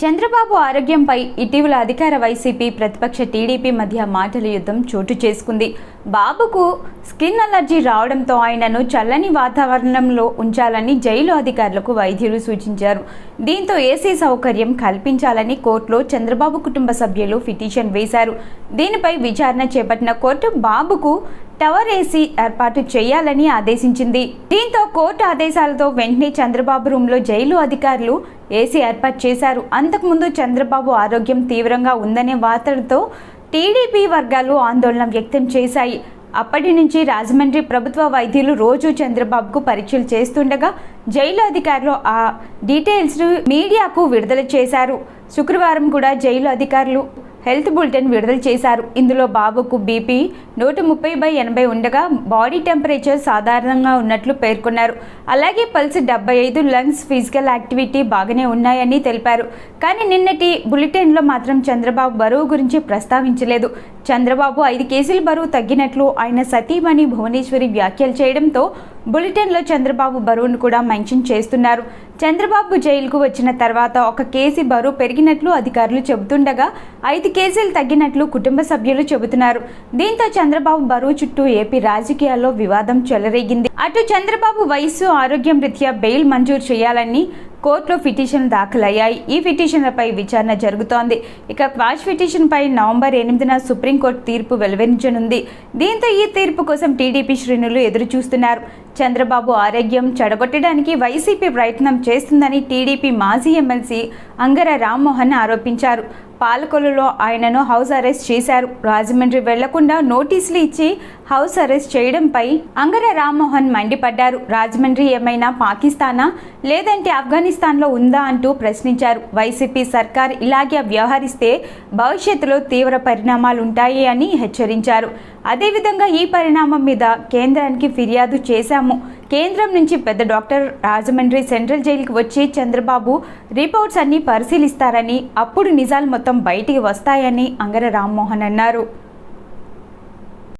చంద్రబాబు ఆరోగ్యంపై ఇటీవల అధికార వైసీపీ ప్రతిపక్ష టీడీపీ మధ్య మాటల యుద్ధం చోటు చేసుకుంది. బాబుకు స్కిన్ అలర్జీ రావడంతో ఆయనను చల్లని వాతావరణంలో ఉంచాలని జైలు అధికారులకు వైద్యులు సూచించారు. దీంతో ఏసీ సౌకర్యం కల్పించాలని కోర్టులో చంద్రబాబు కుటుంబ సభ్యులు పిటిషన్ వేశారు. దీనిపై విచారణ చేపట్టిన కోర్టు బాబుకు టవర్ ఏసీ ఏర్పాటు చేయాలని ఆదేశించింది. దీంతో కోర్టు ఆదేశాలతో వెంటనే చంద్రబాబు రూమ్లో జైలు అధికారులు ఏసీ ఏర్పాటు చేశారు. అంతకుముందు చంద్రబాబు ఆరోగ్యం తీవ్రంగా ఉందనే వార్తలతో టీడీపీ వర్గాలు ఆందోళన వ్యక్తం చేశాయి. అప్పటి నుంచి రాజమండ్రి ప్రభుత్వ వైద్యులు రోజు చంద్రబాబుకు పరీక్షలు చేస్తుండగా జైలు అధికారులు ఆ డీటెయిల్స్ మీడియాకు విడుదల చేశారు. శుక్రవారం కూడా జైలు అధికారులు హెల్త్ బులెటిన్ విడుదల చేశారు. ఇందులో బాబుకు బీపీ నూట ముప్పై బై ఎనభై ఉండగా బాడీ టెంపరేచర్ సాధారణంగా ఉన్నట్లు పేర్కొన్నారు. అలాగే పల్స్ డెబ్బై ఐదు లంగ్స్ ఫిజికల్ యాక్టివిటీ బాగానే ఉన్నాయని తెలిపారు. కానీ నిన్నటి బులెటిన్లో మాత్రం చంద్రబాబు బరువు గురించి ప్రస్తావించలేదు. చంద్రబాబు ఐదు కేజీల బరువు తగ్గినట్లు ఆయన సతీమణి భువనేశ్వరి వ్యాఖ్యలు చేయడంతో బులెటిన్లో చంద్రబాబు బరువును కూడా మెన్షన్ చేస్తున్నారు. చంద్రబాబు జైలుకు వచ్చిన తర్వాత ఒక కేసు బరువు పెరిగినట్లు అధికారులు చెబుతుండగా ఐదు కేజీలు తగ్గినట్లు కుటుంబ సభ్యులు చెబుతున్నారు. దీంతో చంద్రబాబు బరువు చుట్టూ ఏపీ రాజకీయాల్లో వివాదం చెలరేగింది. అటు చంద్రబాబు వయస్సు ఆరోగ్యం రీత్యా బెయిల్ మంజూరు చేయాలని కోర్టులో పిటిషన్ దాఖలయ్యాయి. ఈ పిటిషన్లపై విచారణ జరుగుతోంది. ఇక క్వాష్ పిటిషన్పై నవంబర్ ఎనిమిదిన సుప్రీంకోర్టు తీర్పు వెలువరించనుంది. దీంతో ఈ తీర్పు కోసం టీడీపీ శ్రేణులు ఎదురు చూస్తున్నారు చంద్రబాబు ఆరోగ్యం చెడగొట్టడానికి వైసీపీ ప్రయత్నం చేస్తుందని టీడీపీ మాజీ ఎమ్మెల్సీ అంగర రామ్మోహన్ ఆరోపించారు. పాలకొల్లులో ఆయనను హౌస్ అరెస్ట్ చేశారు. రాజమండ్రి వెళ్ళకుండా నోటీసులు ఇచ్చి హౌస్ అరెస్ట్ చేయడంపై అంగర రామ్మోహన్ మండిపడ్డారు. రాజమండ్రి ఏమైనా పాకిస్తానా? లేదంటే ఆఫ్ఘనిస్తాన్లో ఉందా అంటూ ప్రశ్నించారు. వైసీపీ సర్కార్ ఇలాగే వ్యవహరిస్తే భవిష్యత్తులో తీవ్ర పరిణామాలు ఉంటాయి అని హెచ్చరించారు. అదేవిధంగా ఈ పరిణామం మీద కేంద్రానికి ఫిర్యాదు చేశాము. కేంద్రం నుంచి పెద్ద డాక్టర్ రాజమండ్రి సెంట్రల్ జైలుకి వచ్చి చంద్రబాబు రిపోర్ట్స్ అన్ని పరిశీలిస్తారని అప్పుడు నిజాలు మొత్తం బయటికి వస్తాయని అంగర రామ్మోహన్ అన్నారు.